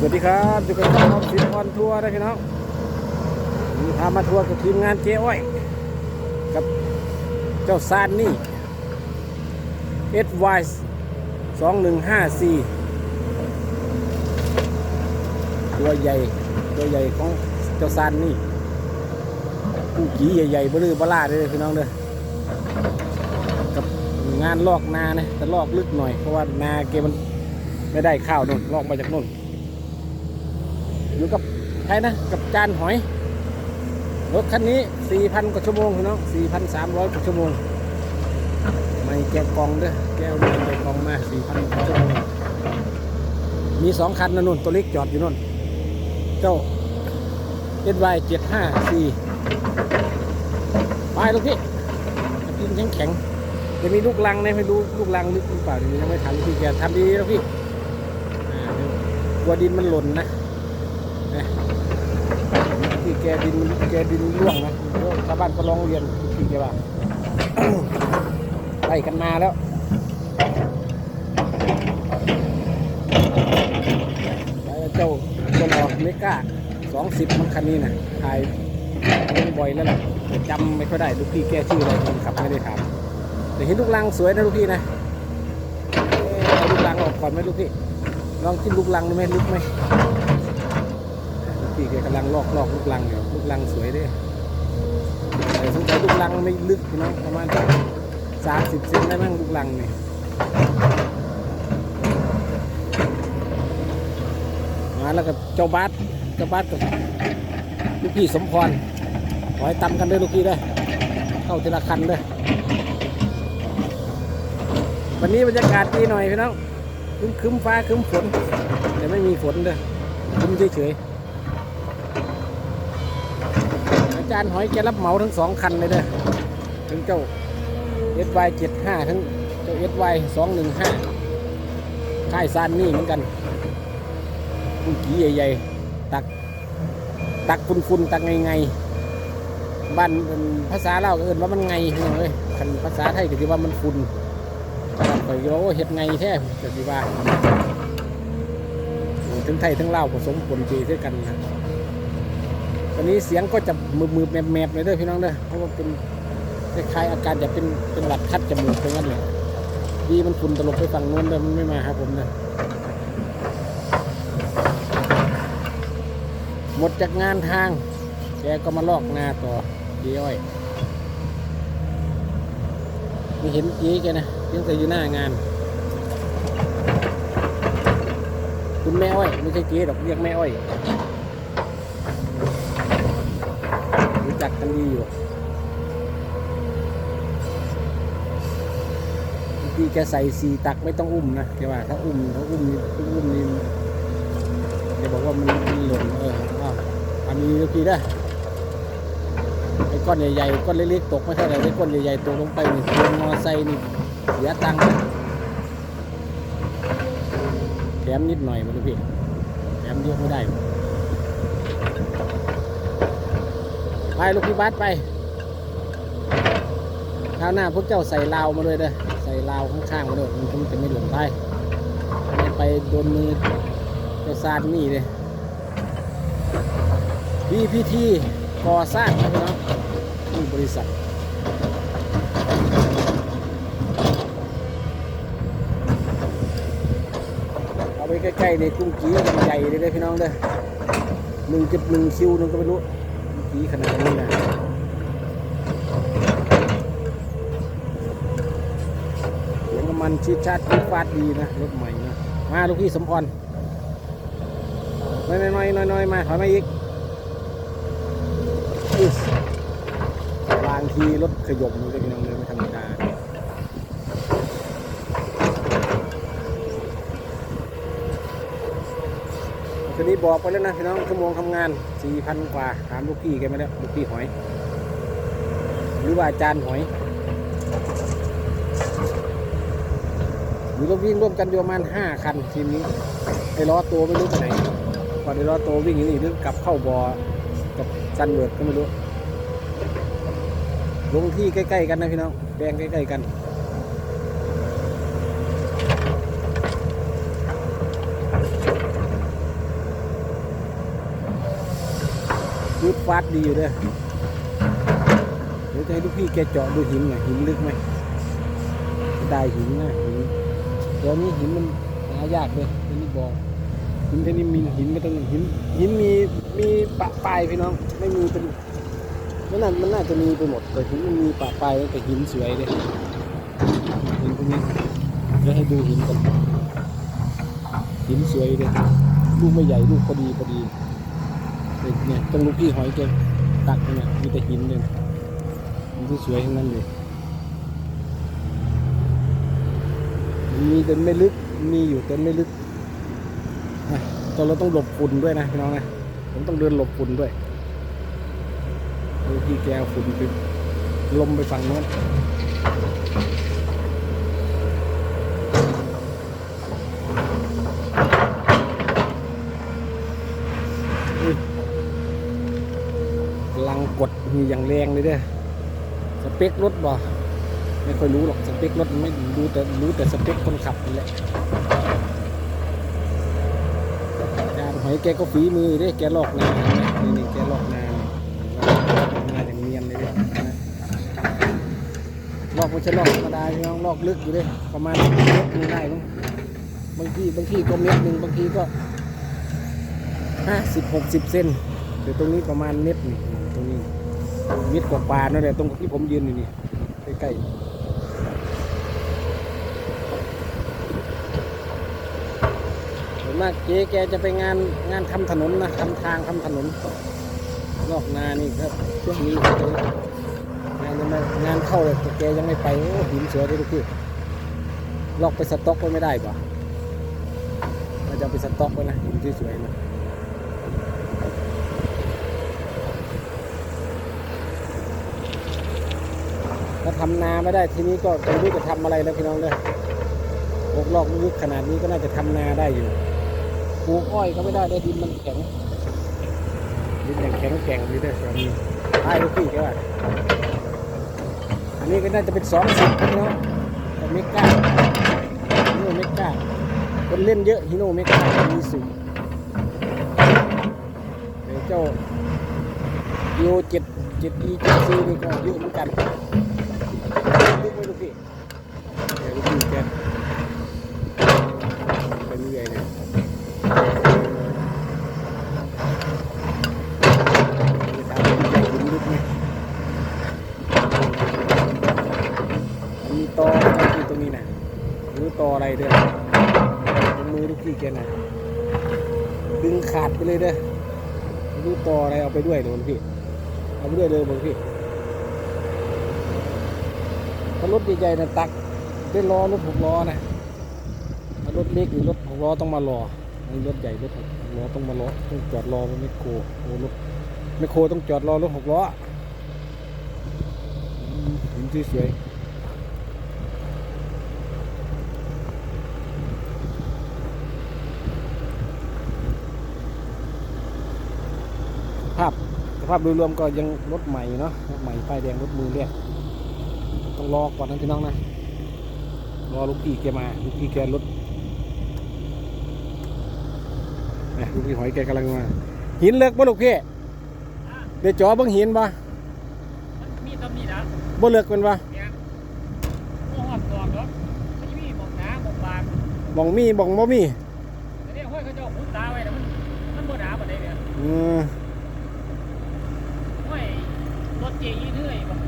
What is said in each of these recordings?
สวัสดีครับอยู่กับช่องฟิตออนทัวร์นะพี่น้องพามาทัวร์กับทีมงานเจ๊อ้อย กับเจ้าซานนี่ SY 2154ตัวใหญ่ ตัวใหญ่ของเจ้าซานนี่ผู้กี่ใหญ่ๆเบลือบลาเลยพี่น้องเด้อกับงานลอกนานะแต่ลอกลึกหน่อย เพราะว่านาเกมันไม่ได้ข้าวนู่นลอกมาจากนู่น อยู่กับใครนะ กับจานหอย รถคันนี้ 4,000 กว่าชั่วโมงพี่น้อง4,300 กว่าชั่วโมง ไม่แกะกล่องเด้อแก้วไม่แกะกล่องมา 4,000 กว่าชั่วโมง มีสองคันนะนุ่น ตัวเล็กจอดอยู่นุ่น เจ้า SY 754ไปลูกพี่กินแข็งแข็งจะมีลูกลังเนี่ยไม่รู้ลูกลังลึกหรือเปล่าเดี๋ยวยังไม่ทันพี่แกทำดีแล้วพี่อ่ากลัวดินมันหล่นนะ ที่แกดินแกดินร่วงนะชาวบ้านก็ร้องเรียนพี่แกว่าไล่กันมาแล้วแล้วเจ้าตัวรอเมก้าสองสิบมันคันนี้นะถ่ายเล่นบ่อยแล้วแหละจำไม่ค่อยได้ลูกพี่แกชื่ออะไรคนขับไม่ได้ถามแต่เห็นลูกลังสวยนะลูกพี่นะเอาลูกลังออกก่อนไหมลูกพี่ลองจิ้มลูกลังดูไหมลึกไหม พี่แกกำลังลอกลอกลูกลังอยู่ลูกลังสวยด้วยแต่สงสัยลูกลังไม่ลึกน้องประมาณสามสิบเซนได้มั้งลูกลังเนี่ยมาแล้วกับเจ้าบัสเจ้าบัสกับลูกพี่สมพรขอให้ตำกันด้วยลูกพี่ด้วยเข้าทีละคันด้วยวันนี้บรรยากาศดีหน่อยพี่น้องคึ้มคึ้มฟ้าคึ้มฝนแต่ไม่มีฝนด้วยคึ้มเฉยๆ อา จารย์หอยแกรับเหมาทั้งสองคันเลยเด้อทั้งเจ้า SY 75 ทั้งเจ้า SY 215 ค่ายซานนี่เหมือนกันคุณกี่ใหญ่ๆ ตัก ตักฟุนๆตักไงๆบ้านภาษาเราก็เอินว่ามันไงเลยคันภาษาไทยก็คือว่ามันฟุนข่อยก็ว่าโอ้เฮ็ดไงแท้ก็สิว่าโอ้ทั้งไทยทั้งลาผสมปนเปด้วยกันนะ ตอนนี้เสียงก็จะมือมือแมบแมบๆเลยเด้อพี่น้องเด้อเพราะว่าเป็นคล้ายๆอาการจะเป็นเป็นหวัดคัดจมูกตรงนั้นเลยดีมันฝุ่นตลบไปฝั่งโน้นเด้อมันไม่มาหาผมเด้อหมดจากงานทางแกก็มาลอกนาต่อดีอ้อยไม่เห็นจีแกนะยังแต่อยู่หน้างาน คุณแม่อ้อยไม่ใช่จีดอกเรียกแม่อ้อย รู้จักกันดีอยู่พี่แกใส่สีตักไม่ต้องอุ้มนะแกว่าถ้าอุ้มถ้าอุ้มนี่อุ้มนี่แกบอกว่ามันมันหล่นเอออ้าวอันนี้ลูกพี่ได้ไอ้ก้อนใหญ่ๆก้อนเล็กๆตกไม่เท่าไหร่ไอ้ก้อนใหญ่ๆตกลงไปนี่รถมอไซค์นี่เสียตังค์แถมนิดหน่อยมาลูพี่แถมเยอะไม่ได้ ไปลูกพี่บัสไปคราวหน้าพวกเจ้าใส่ลาวมาด้วยเด้อใส่ลาวข้างๆมาด้วยมันจะไม่หล่นไปไปโดนมือเจ้าซานนี่เลยพีพีทีก่อสร้างนะพี่น้องที่บริษัทเอาไปใกล้ๆในกุ้งกี้ใหญ่เลยเด้พี่น้องเด้อหนึ่งจุดหนึ่งคิวนึงก็ไม่รู้ีขนาดนี้นะเสียงมันชิดชาติชีดฟาดดีนะรถใหม่นะมาลูกพี่สมพรน้อยน้อยน้อยน้อยๆมาถอยมาอีกอิ๊บางทีรถขยมมันก็พี่น้องเลยไม่ธรรมดาที นี้บอกไปแล้วนะพี่น้องชั่วโมงทำงาน4,000กว่าถามลูกพี่แกมาแล้วลูกพี่หอย หรือว่าอาจารย์หอยอยู่ร่วมวิ่งร่วมกันอยู่ประมาณ5คันทีมนี้ไอ้ล้อตัวไม่รู้ไปไหนก่อนไอ้ล้อตัววิ่งอย่างนี้หรือกลับเข้าบอกับซันเวิร์ดก็ไม่รู้ลงที่ใกล้ ๆ กันนะพี่น้องแดงใกล้ ๆ กัน ฟาดดีอยู่เด้อเดี๋ยวจะให้ลูกพี่แกเจาะดูหินหน่อยหินลึกไหมได้หินนะหินเดี๋ยวนี้หินมันหายากเลยเดี๋ยวนี้บอกหินแค่นี้มีหินไม่ต้องหินหินมีมีปะปลายพี่น้องไม่มีเป็นมันน่ามันน่าจะมีไปหมดแต่หินมันมีปะปลายแต่หินสวยเลยหินพวกนี้เดี๋ยวให้ดูหินกันหินสวยเลยลูกไม่ใหญ่ลูกพอดีพอดี เนี่ยตรงลูกพี่หอยแกตักเนี่ยมีแต่หินเนี่ยมันที่สวยทั้งนั้นเลยมีแต่ไม่ลึกมีอยู่แต่ไม่ลึกตอนเราต้องหลบฝุ่นด้วยนะพี่น้องนะผมต้องเดินหลบฝุ่นด้วยลูกพี่แกฝุ่นไปลมไปฝั่งโน้น ลังกดมีอย่างแรงเลยเด้อสเปครถบ่ไม่ค่อยรู้หรอกสเปครถไม่รู้แต่รู้แต่สเปคคนขับนี่แหละกาหอยแกก็ฝีมือเด้แกลอกนานนี่นี่แกลอกนานาอย่างเนียนเลยเด้ลอกไม่ใช่ลอกธรรมดาพี่น้องลอกลึกอยู่เด้ประมาณเมตรนึงได้มั้งบางทีบางทีก็เมตรหนึ่งบางทีก็ห้าสิบหกสิบเซนเดี๋ยวตรงนี้ประมาณเม็ดนี่ตร ม็ดกว่าปลานั่นแหละตรงที่ผมยืนอยู่นี่ใกล้ๆส่วนมากเจ๊แกจะไปงานงานทำถนนนะทำทางทำถนนนอกนานี่ครับช่วงนี้งานยังไม่งานเข้าเลยแต่แกยังไม่ไปโอ้หินสวยเลยทุกที่ลอกไปสต็อกไว้ไม่ได้ป่ะเราจะไปสต็อกไว้นะหินที่สวยๆนะ ถ้าทำนาไม่ได้ทีนี้ก็ไม่รู้จะทำอะไรแล้วพี่น้องเด้อพวกลอกลึกขนาดนี้ก็น่าจะทำนาได้อยู่ปลูกอ้อยก็ไม่ได้ได้ดินมันแข็งดินอย่างแข็งแกร่งนี่เด้อแบบนี้ใช่ลูกพี่แกว่าอันนี้ก็น่าจะเป็นสองสิบพี่น้องแต่เมก้าฮิโนเมก้าคนเล่นเยอะฮิโนเมก้ามีสูงเดี๋ยวเจ้าโยเจ็ดเจ็ดอีเจ็ดซีนี่ก็เยอะเหมือนกัน ลูกไม่ลูกพี่เดี๋ยวลูกพี่แกไปเรื่อยเลยไปถามลูกใหญ่ถึงลูกไหมมันมีตอที่ตรงนี้นะหรือตออะไรเด้อตรงมือลูกพี่แกนะดึงขาดไปเลยเด้อไม่รู้ตออะไรเอาไปด้วยเดี๋ยพี่เอาไปด้วยเลยบางพี่ ถ้ารถใหญ่ๆนะตักได้ล้อรถหกล้อนะถ้ารถเล็กหรือรถหกล้อต้องมารออันนี้รถใหญ่รถหกล้อต้องมารอต้องจอดรอไม่โครโอ้รถไม่โครต้องจอดรอรถหกล้ออืมเห็นที่สวยภาพสภาพโดยรวมก็ยังรถใหม่เนาะรถใหม่ป้ายแดงรถมือเรียก ต้องรอก่อนนะพี่น้องนะ รอลูกพี่แกมา ลูกพี่แกรถนะลูกพี่หอยแกกำลังมา หินเลิกบ่ลูกพี่เดี๋ยวจ่อเบังหินบ่มันมีตำหนินะบ่เลิกเป็นบ่เนี่ยโอ้หอบกรอบเนาะมันมีหมองหนาหมองบางบ่งมีบ่งบ่มีแต่เนี่ยห้อยเขาจะเอาพุตาไว้แต่มันมันบ่หนาปานใดเนี่ยอืมห้อยรถเจยีเรื่อยบ่วันบ่คนบ่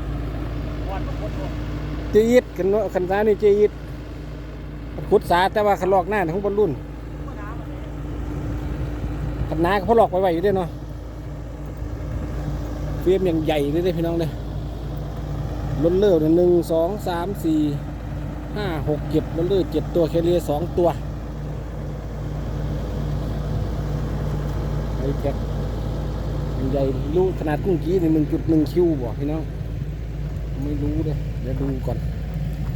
เจยิดกันเนาะคันซานี่เจยิดขุดสาแต่ว่าคันลอกหน้าเนี่ยของบรรลุนบ่นาปานใดคันนาก็พอลอกไว้ไว้อยู่ด้วยเนาะเฟรมอย่างใหญ่เลยพี่น้องเด้อล้นเลื่อหนึ่งสองสามสี่ห้าหกเจ็ดล้นเลื่อเจ็ดตัวแคเรียสองตัวไอ้แจ็คใหญ่รู้ขนาดกุ้งกี้หนึ่งจุดหนึ่งคิวบ่พี่น้อง ไม่รู้เลยเดี๋ยวดูก่อน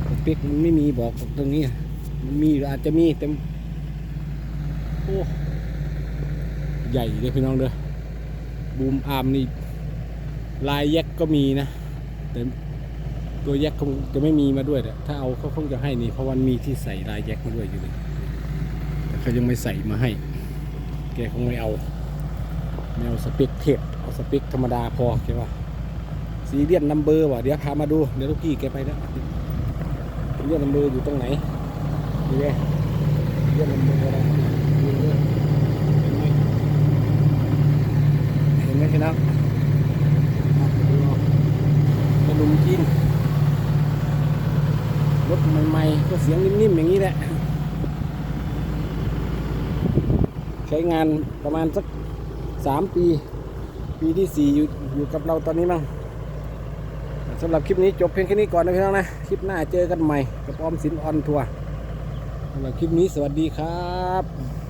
สเป๊กมันไม่มีบอกตรงนี้มันมีอาจจะมีแต่โอ้ใหญ่เลยพี่น้องเด้อบูมอาร์มนี่ลายแยกก็มีนะ แต่ตัวแยกคงจะไม่มีมาด้วยแหละถ้าเอาเขาคงจะให้นี่เพราะวันมีที่ใส่ลายแยกมาด้วยอยู่เลยแต่เขายังไม่ใส่มาให้ แกคงไม่เอาแนวสเปกเทปเอาสเปกธรรมดาพอใช่ป่ะ ซีเรียนนัมเบอร์ว่ะเดี๋ยวพามาดู เดี๋ยวลูกพี่แกไปแล้วซีเรียนนัมเบอร์อยู่ตรงไหนนี่ไงซีเรียนนัมเบอร์อะไรเห็นไหมเห็นไหมพี่น้องดูเอากระดุมจีนรถใหม่ๆก็เสียงนิ่มๆอย่างนี้แหละ ใช้งานประมาณสักสามปี ปีที่สี่อยู่อยู่กับเราตอนนี้มั้ง สำหรับคลิปนี้จบเพียงแค่นี้ก่อนนะพี่น้องนะ คลิปหน้าเจอกันใหม่กับออมสินออนทัวร์สำหรับคลิปนี้สวัสดีครับ